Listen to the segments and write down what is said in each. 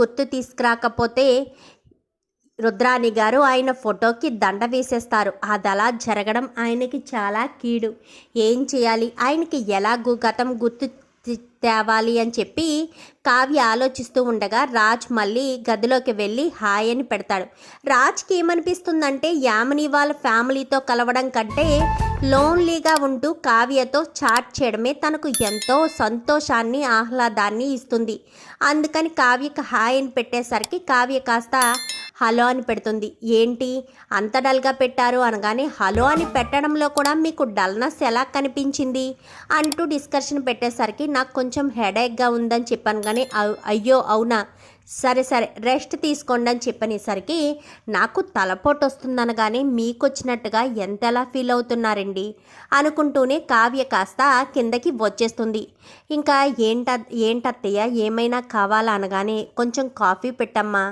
గుర్తు తీసుకురాకపోతే రుద్రాణి గారు ఆయన ఫోటోకి దండ వేసేస్తారు. అదలా జరగడం ఆయనకి చాలా కీడు. ఏం చేయాలి? ఆయనకి ఎలాగూ గతం గుర్తు తేవాలి అని చెప్పి కావ్య ఆలోచిస్తూ ఉండగా రాజ్ మళ్ళీ గదిలోకి వెళ్ళి హాయ్ అని పెడతాడు. రాజ్కి ఏమనిపిస్తుందంటే యామిని వాళ్ళ ఫ్యామిలీతో కలవడం కంటే లోన్లీగా ఉంటూ కావ్యతో చాట్ చేయడమే తనకు ఎంతో సంతోషాన్ని ఆహ్లాదాన్ని ఇస్తుంది. అందుకని కావ్యకు హాయ్ అని పెట్టేసరికి కావ్య కాస్త హలో అని పెడుతుంది. ఏంటి? అంత డల్గా పెట్టారు అనగానే హలో అని పెట్టడంలో కూడా మీకు డల్నెస్ ఎలా కనిపించింది? అంటూ డిస్కషన్ పెట్టేసరికి నాకు కొంచెం హెడేక్గా ఉందని చెప్పాను కానీ అయ్యో అవునా? సరే సరే రెస్ట్ తీసుకోండి అని చెప్పనేసరికి నాకు తలపోటు వస్తుందనగానే మీకు వచ్చినట్టుగా ఎంతలా ఫీల్ అవుతున్నారండి? అనుకుంటూనే కావ్య కాస్త కిందకి వచ్చేస్తుంది. ఇంకా ఏంట ఏంటత్తయ్య ఏమైనా కావాలా అనగానే కొంచెం కాఫీ పెట్టమ్మా.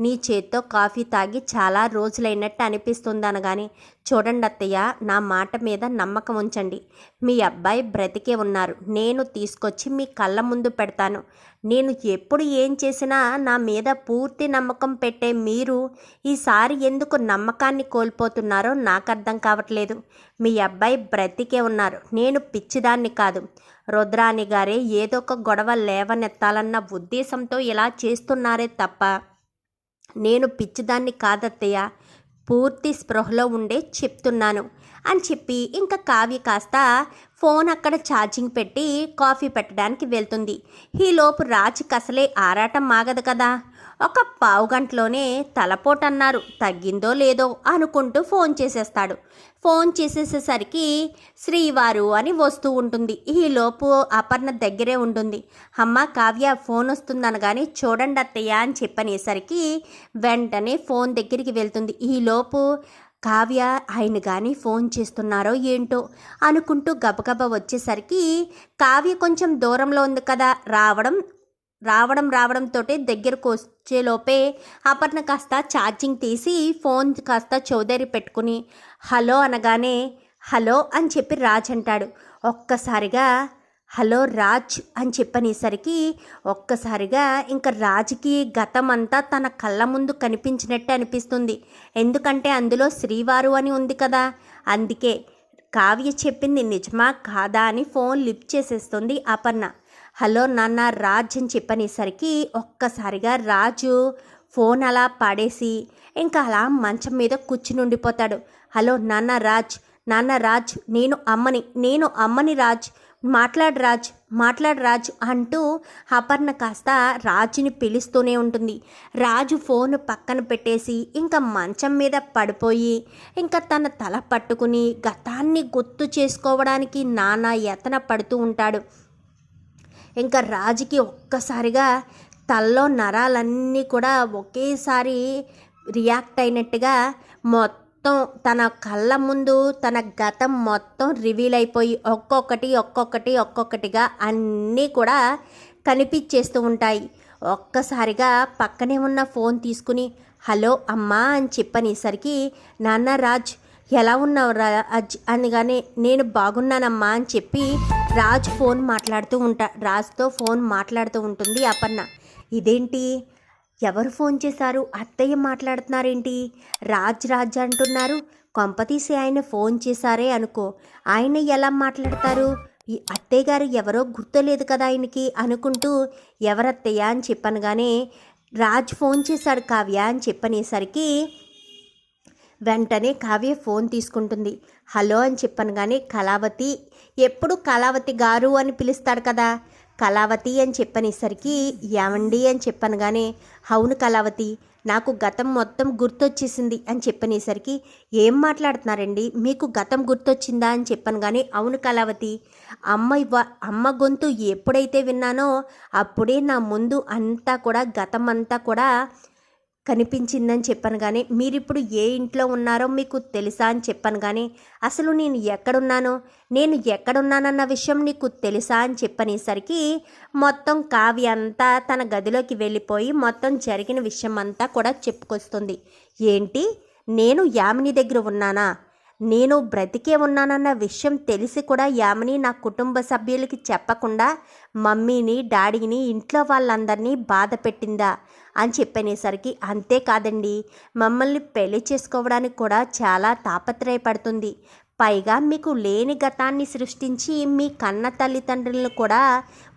నీ చేత్తో కాఫీ తాగి చాలా రోజులైనట్టు అనిపిస్తుంది అనగానే చూడండి అత్తయ్య నా మాట మీద నమ్మకం ఉంచండి. మీ అబ్బాయి బ్రతికే ఉన్నారు. నేను తీసుకొచ్చి మీ కళ్ళ ముందు పెడతాను. నేను ఎప్పుడు ఏం చేసినా నా మీద పూర్తి నమ్మకం పెట్టే మీరు ఈసారి ఎందుకు నమ్మకాన్ని కోల్పోతున్నారో నాకు అర్థం కావట్లేదు. మీ అబ్బాయి బ్రతికే ఉన్నారు. నేను పిచ్చిదాన్ని కాదు. రుద్రాణి గారే ఏదో ఒక గొడవ లేవనెత్తాలన్న ఉద్దేశంతో ఇలా చేస్తున్నారే తప్ప నేను పిచ్చిదాన్ని కాదత్తయ్య. పూర్తి స్పృహలో ఉండే చెప్తున్నాను. అని చెప్పి ఇంకా కావ్య కాస్త ఫోన్ అక్కడ ఛార్జింగ్ పెట్టి కాఫీ పెట్టడానికి వెళ్తుంది. ఈలోపు రాజుకి అసలే ఆరాటం ఆగదు కదా. ఒక పావు గంటలోనే తలపోటు అన్నారు తగ్గిందో లేదో అనుకుంటూ ఫోన్ చేసేస్తాడు. ఫోన్ చేసేసేసరికి శ్రీవారు అని వస్తూ ఉంటుంది. ఈలోపు అపర్ణ దగ్గరే ఉంటుంది. అమ్మ కావ్య ఫోన్ వస్తుందనగానే చూడండి అత్తయ్య అని చెప్పనేసరికి వెంటనే ఫోన్ దగ్గరికి వెళ్తుంది. ఈలోపు కావ్య ఆయన కానీ ఫోన్ చేస్తున్నారో ఏంటో అనుకుంటూ గబగబ వచ్చేసరికి కావ్య కొంచెం దూరంలో ఉంది కదా రావడం రావడం రావడంతో దగ్గరకు వచ్చేలోపే అపర్ణ కాస్త ఛార్జింగ్ తీసి ఫోన్ కాస్త చౌదరి పెట్టుకుని హలో అనగానే హలో అని చెప్పి రాజ్ అంటాడు. ఒక్కసారిగా హలో రాజ్ అని చెప్పనేసరికి ఒక్కసారిగా ఇంకా రాజ్కి గతం అంతా తన కళ్ళ ముందు కనిపించినట్టే అనిపిస్తుంది. ఎందుకంటే అందులో శ్రీవారు అని ఉంది కదా. అందుకే కావ్య చెప్పింది నిజమా కాదా అని ఫోన్ లిఫ్ట్ చేసేస్తుంది అపర్ణ. హలో నాన్న రాజ్ అని చెప్పనేసరికి ఒక్కసారిగా రాజు ఫోన్ అలా పాడేసి ఇంకా అలా మంచం మీద కూర్చుని ఉండిపోతాడు. హలో నాన్న రాజ్ నాన్న రాజ్ నేను అమ్మని నేను అమ్మని రాజ్ మాట్లాడు రాజ్ మాట్లాడు రాజ్ అంటూ అపర్ణ కాస్త రాజుని పిలుస్తూనే ఉంటుంది. రాజు ఫోన్ పక్కన పెట్టేసి ఇంకా మంచం మీద పడిపోయి ఇంకా తన తల పట్టుకుని గతాన్ని గుర్తు చేసుకోవడానికి నానా యతన పడుతూ ఉంటాడు. ఇంకా రాజుకి ఒక్కసారిగా తల్లో నరాలన్నీ కూడా ఒకేసారి రియాక్ట్ అయినట్టుగా మొత్తం తన కళ్ళ ముందు తన గతం మొత్తం రివీల్ అయిపోయి ఒక్కొక్కటి ఒక్కొక్కటి ఒక్కొక్కటిగా అన్నీ కూడా కనిపించేస్తూ ఉంటాయి. ఒక్కసారిగా పక్కనే ఉన్న ఫోన్ తీసుకుని హలో అమ్మా అని చెప్పనేసరికి నాన్న రాజ్ ఎలా ఉన్నావురా అజ్ అనగానే నేను బాగున్నానమ్మా అని చెప్పి రాజ్ ఫోన్ మాట్లాడుతూ ఉంటా రాజ్తో ఫోన్ మాట్లాడుతూ ఉంటుంది అపర్ణ. ఇదేంటి? ఎవరు ఫోన్ చేశారు? అత్తయ్య మాట్లాడుతున్నారేంటి? రాజ్ రాజ్ అంటున్నారు. కొంపతీసి ఆయన ఫోన్ చేశారే అనుకో. ఆయన ఎలా మాట్లాడతారు? ఈ అత్తయ్య గారు ఎవరో గుర్తులేదు కదా ఆయనకి అనుకుంటూ ఎవరత్తయ్య అని చెప్పనగానే రాజ్ ఫోన్ చేశాడు కావ్య అని చెప్పనేసరికి వెంటనే కావ్య ఫోన్ తీసుకుంటుంది. హలో అని చెప్పాను కానీ కళావతి ఎప్పుడు కళావతి గారు అని పిలుస్తాడు కదా? కళావతి అని చెప్పనేసరికి ఏమండి అని చెప్పాను కానీ అవును కళావతి నాకు గతం మొత్తం గుర్తొచ్చేసింది అని చెప్పనేసరికి ఏం మాట్లాడుతున్నారండి? మీకు గతం గుర్తొచ్చిందా? అని చెప్పాను కానీ అవును కళావతి అమ్మ ఇవ్వ అమ్మ గొంతు ఎప్పుడైతే విన్నానో అప్పుడే నా ముందు అంతా కూడా గతం అంతా కూడా కనిపించిందని చెప్పాను కానీ మీరిప్పుడు ఏ ఇంట్లో ఉన్నారో మీకు తెలుసా అని చెప్పాను కానీ అసలు నేను ఎక్కడున్నానో? నేను ఎక్కడున్నానన్న విషయం నీకు తెలుసా అని చెప్పనేసరికి మొత్తం కావ్య అంతా తన గదిలోకి వెళ్ళిపోయి మొత్తం జరిగిన విషయం అంతా కూడా చెప్పుకొస్తుంది. ఏంటి? నేను యామిని దగ్గర ఉన్నానా? నేను బ్రతికే ఉన్నానన్న విషయం తెలిసి కూడా యామిని నా కుటుంబ సభ్యులకి చెప్పకుండా మమ్మీని డాడీని ఇంట్లో వాళ్ళందరినీ బాధ పెట్టిందా అని చెప్పనేసరికి అంతేకాదండి మమ్మల్ని పెళ్ళి చేసుకోవడానికి కూడా చాలా తాపత్రయపడుతుంది. పైగా మీకు లేని గతాన్ని సృష్టించి మీ కన్న తల్లిదండ్రులను కూడా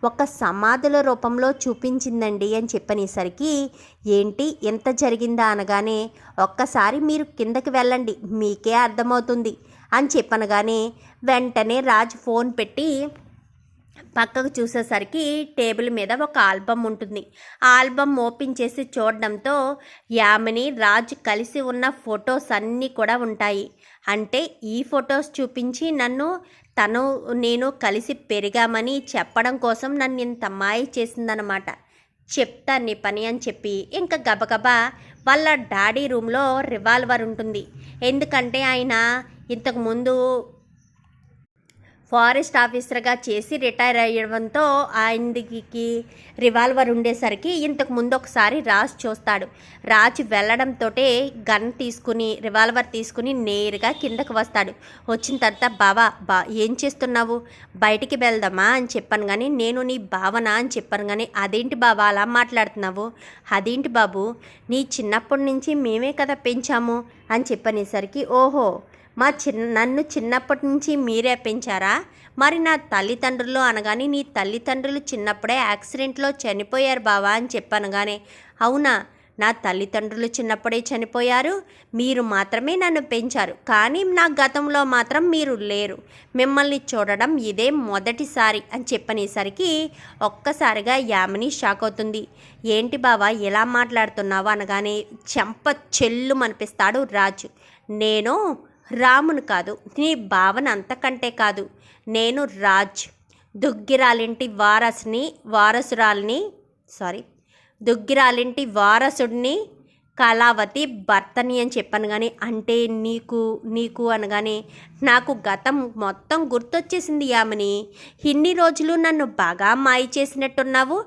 ఒక సమాధుల రూపంలో చూపించిందండి అని చెప్పనేసరికి ఏంటి? ఎంత జరిగిందా? అనగానే ఒక్కసారి మీరు కిందకి వెళ్ళండి మీకే అర్థమవుతుంది అని చెప్పనగానే వెంటనే రాజు ఫోన్ పెట్టి పక్కకు చూసేసరికి టేబుల్ మీద ఒక ఆల్బమ్ ఉంటుంది. ఆ ఆల్బమ్ ఓపెన్ చేసి చూడడంతో యామిని రాజు కలిసి ఉన్న ఫొటోస్ అన్నీ కూడా ఉంటాయి. అంటే ఈ ఫొటోస్ చూపించి నన్ను తను నేను కలిసి పెరిగామని చెప్పడం కోసం నన్ను ఇంత మాయ చేసిందనమాట చెప్తాను నీ పని అని చెప్పి ఇంకా గబగబా వాళ్ళ డాడీ రూమ్లో రివాల్వర్ ఉంటుంది. ఎందుకంటే ఆయన ఇంతకుముందు ఫారెస్ట్ ఆఫీసర్గా చేసి రిటైర్ అయ్యడంతో ఆయనకి రివాల్వర్ ఉండేసరికి ఇంతకు ముందు ఒకసారి రాజ్ చూస్తాడు. రాజు వెళ్ళడంతో గన్ తీసుకుని రివాల్వర్ తీసుకుని నేరుగా కిందకు వస్తాడు. వచ్చిన తర్వాత బావా బా ఏం చేస్తున్నావు? బయటికి వెళ్దామా? అని చెప్పాను కానీ నేను నీ భావన? అని చెప్పాను కానీ అదేంటి బావా అలా మాట్లాడుతున్నావు? అదేంటి బాబు? నీ చిన్నప్పటి నుంచి మేమే కదా పెంచాము? అని చెప్పనేసరికి ఓహో మా చిన్న నన్ను చిన్నప్పటి నుంచి మీరే పెంచారా? మరి నా తల్లిదండ్రులు అనగానే నీ తల్లిదండ్రులు చిన్నప్పుడే యాక్సిడెంట్లో చనిపోయారు బావా అని చెప్పనగానే అవునా? నా తల్లిదండ్రులు చిన్నప్పుడే చనిపోయారు మీరు మాత్రమే నన్ను పెంచారు. కానీ నా గతంలో మాత్రం మీరు లేరు. మిమ్మల్ని చూడడం ఇదే మొదటిసారి అని చెప్పనేసరికి ఒక్కసారిగా యామిని షాక్ అవుతుంది. ఏంటి బావా ఎలా మాట్లాడుతున్నావు అనగానే చెంప చెల్లు అనిపిస్తాడు రాజు. నేను రామును కాదు నీ భావన అంతకంటే కాదు. నేను రాజ్. దుగ్గిరాలింటి వారసుని వారసురాలిని సారీ దుగ్గిరాలింటి వారసుడిని కళావతి భర్తని అని చెప్పాను కానీ అంటే నీకు నీకు అనగానే నాకు గతం మొత్తం గుర్తొచ్చేసింది యామిని. ఇన్ని రోజులు నన్ను బాగా మాయ చేసినట్టున్నావు.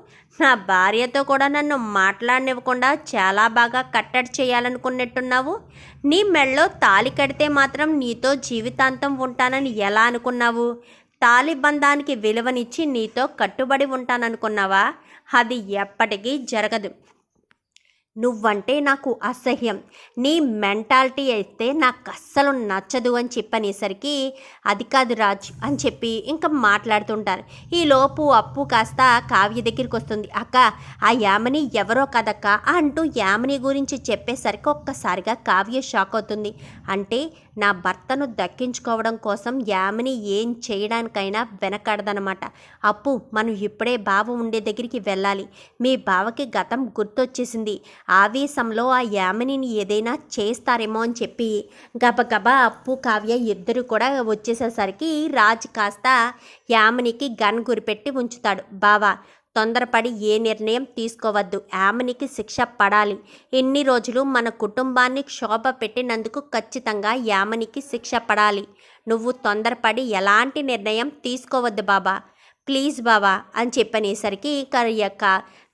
నా భార్యతో కూడా నన్ను మాట్లాడనివ్వకుండా చాలా బాగా కట్టడి చేయాలనుకున్నట్టున్నావు. నీ మెళ్ళో తాలి కడితే మాత్రం నీతో జీవితాంతం ఉంటానని ఎలా అనుకున్నావు? తాలిబంధానికి విలువనిచ్చి నీతో కట్టుబడి ఉంటాననుకున్నావా? అది ఎప్పటికీ జరగదు. నువ్వంటే నాకు అసహ్యం. నీ మెంటాలిటీ అయితే నాకు అస్సలు నచ్చదు అని చెప్పనేసరికి అది కాదు రాజ్ అని చెప్పి ఇంకా మాట్లాడుతుంటారు. ఈ లోపు అప్పు కాస్త కావ్య దగ్గరికి వస్తుంది. అక్క ఆ యామని ఎవరో కదక్క అంటూ యామని గురించి చెప్పేసరికి ఒక్కసారిగా కావ్య షాక్ అవుతుంది. అంటే నా భర్తను దక్కించుకోవడం కోసం యామిని ఏం చేయడానికైనా వెనకడదనమాట అప్పు మనం ఇప్పుడే బావ ఉండే దగ్గరికి వెళ్ళాలి. మీ బావకి గతం గుర్తొచ్చేసింది. ఆవేశంలో ఆ యామినిని ఏదైనా చేస్తారేమో అని చెప్పి గబగబా అప్పు కావ్య ఇద్దరు కూడా వచ్చేసేసరికి రాజ్ కాస్త యామినికి గన్ గురిపెట్టి ఉంచుతాడు. బావా తొందరపడి ఏ నిర్ణయం తీసుకోవద్దు. యామినికి శిక్ష పడాలి. ఎన్ని రోజులు మన కుటుంబాన్ని క్షోభ పెట్టినందుకు ఖచ్చితంగా యామనికి శిక్ష పడాలి. నువ్వు తొందరపడి ఎలాంటి నిర్ణయం తీసుకోవద్దు బాబా. ప్లీజ్ బాబా అని చెప్పనేసరికి యొక్క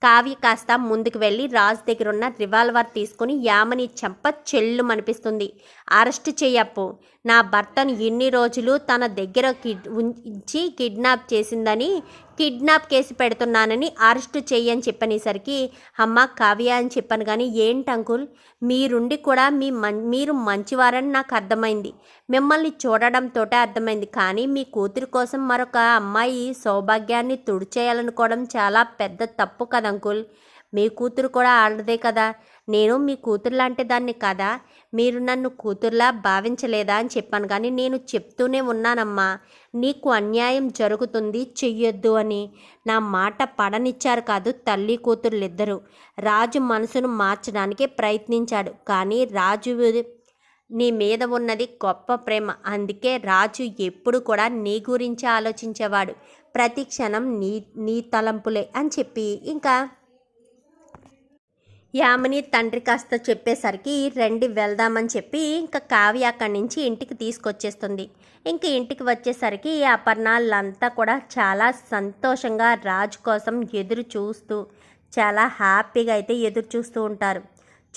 కావ్య కాస్త ముందుకు వెళ్ళి రాజు దగ్గర ఉన్న రివాల్వర్ తీసుకుని యామని చెంప చెల్లు అనిపిస్తుంది అరెస్ట్ చేయప్పు నా భర్తను ఎన్ని రోజులు తన దగ్గర కిడ్ ఉంచి కిడ్నాప్ చేసిందని కిడ్నాప్ కేసు పెడుతున్నానని అరెస్ట్ చెయ్యని చెప్పనేసరికి అమ్మ కావ్య అని చెప్పాను కానీ ఏంటి అంకుల్? మీరుండి కూడా మీ మం మీరు మంచివారని నాకు అర్థమైంది. మిమ్మల్ని చూడడంతో అర్థమైంది. కానీ మీ కూతురు కోసం మరొక అమ్మాయి సౌభాగ్యాన్ని తుడిచేయాలనుకోవడం చాలా పెద్ద తప్పు కదా అంకుల్. మీ కూతురు కూడా ఆడదే కదా? నేను మీ కూతురు లాంటి దాన్ని కదా? మీరు నన్ను కూతురులా భావించలేదా అని చెప్పాను కానీ నేను చెప్తూనే ఉన్నానమ్మా. నీకు అన్యాయం జరుగుతుంది చెయ్యొద్దు అని. నా మాట పడనిచ్చారు కాదు తల్లి కూతురులిద్దరూ. రాజు మనసును మార్చడానికి ప్రయత్నించాడు. కానీ రాజు నీ మీద ఉన్నది గొప్ప ప్రేమ. అందుకే రాజు ఎప్పుడు కూడా నీ గురించి ఆలోచించేవాడు. ప్రతి క్షణం నీ నీ తలంపులే అని చెప్పి ఇంకా యామిని తండ్రి కాస్త చెప్పేసరికి రండి వెళ్దామని చెప్పి ఇంకా కావ్య అక్కడి నుంచి ఇంటికి తీసుకొచ్చేస్తుంది. ఇంక ఇంటికి వచ్చేసరికి అపర్ణాలంతా కూడా చాలా సంతోషంగా రాజు కోసం ఎదురు చూస్తూ చాలా హ్యాపీగా అయితే ఎదురు చూస్తూ ఉంటారు.